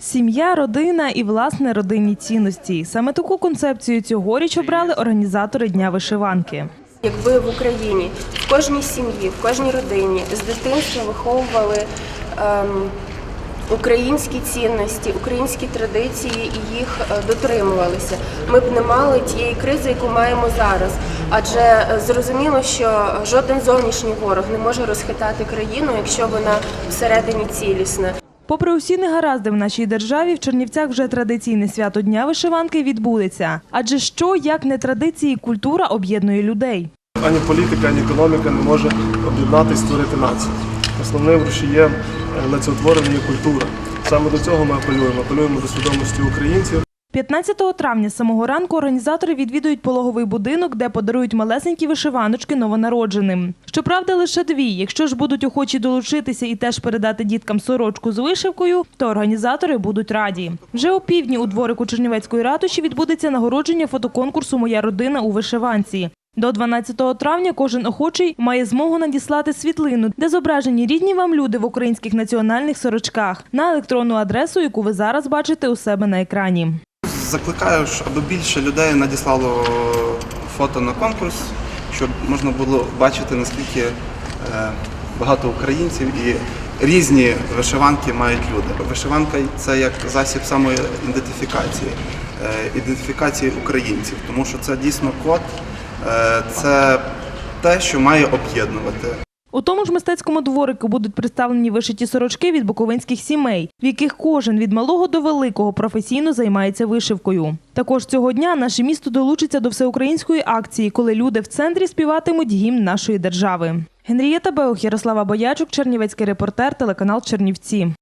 Сім'я, родина і власне родинні цінності. Саме таку концепцію цьогоріч обрали організатори Дня вишиванки. Якби в Україні в кожній сім'ї, в кожній родині з дитинства виховували ем, українські цінності, українські традиції і їх е, дотримувалися, ми б не мали тієї кризи, яку маємо зараз. Адже е, зрозуміло, що жоден зовнішній ворог не може розхитати країну, якщо вона всередині цілісна. Попри усі негаразди в нашій державі, в Чернівцях вже традиційне свято Дня вишиванки відбудеться. Адже що, як не традиції, культура об'єднує людей. Ані політика, ані економіка не може об'єднати і створити націю. Основним рушієм е, націотворення є культура. Саме до цього ми апелюємо. Апелюємо до свідомості українців. 15 травня самого ранку організатори відвідують пологовий будинок, де подарують малесенькі вишиваночки новонародженим. Щоправда, лише дві. Якщо ж будуть охочі долучитися і теж передати діткам сорочку з вишивкою, то організатори будуть раді. Вже о півдні у дворику Чернівецької ратуші відбудеться нагородження фотоконкурсу Моя родина у вишиванці. До 12 травня кожен охочий має змогу надіслати світлину, де зображені рідні вам люди в українських національних сорочках на електронну адресу, яку ви зараз бачите у себе на екрані. Закликаю, аби більше людей надіслало фото на конкурс, щоб можна було бачити, наскільки е, багато українців і різні вишиванки мають люди. Вишиванка це як засіб самоідентифікації, е, ідентифікації українців, тому що це дійсно код, е, це те, що має об'єднувати. У тому ж мистецькому дворику будуть представлені вишиті сорочки від буковинських сімей, в яких кожен від малого до великого професійно займається вишивкою. Також цього дня наше місто долучиться до всеукраїнської акції, коли люди в центрі співатимуть гімн нашої держави. Генрієта Беух, Ярослава Боячук, Чернівецький репортер, телеканал Чернівці.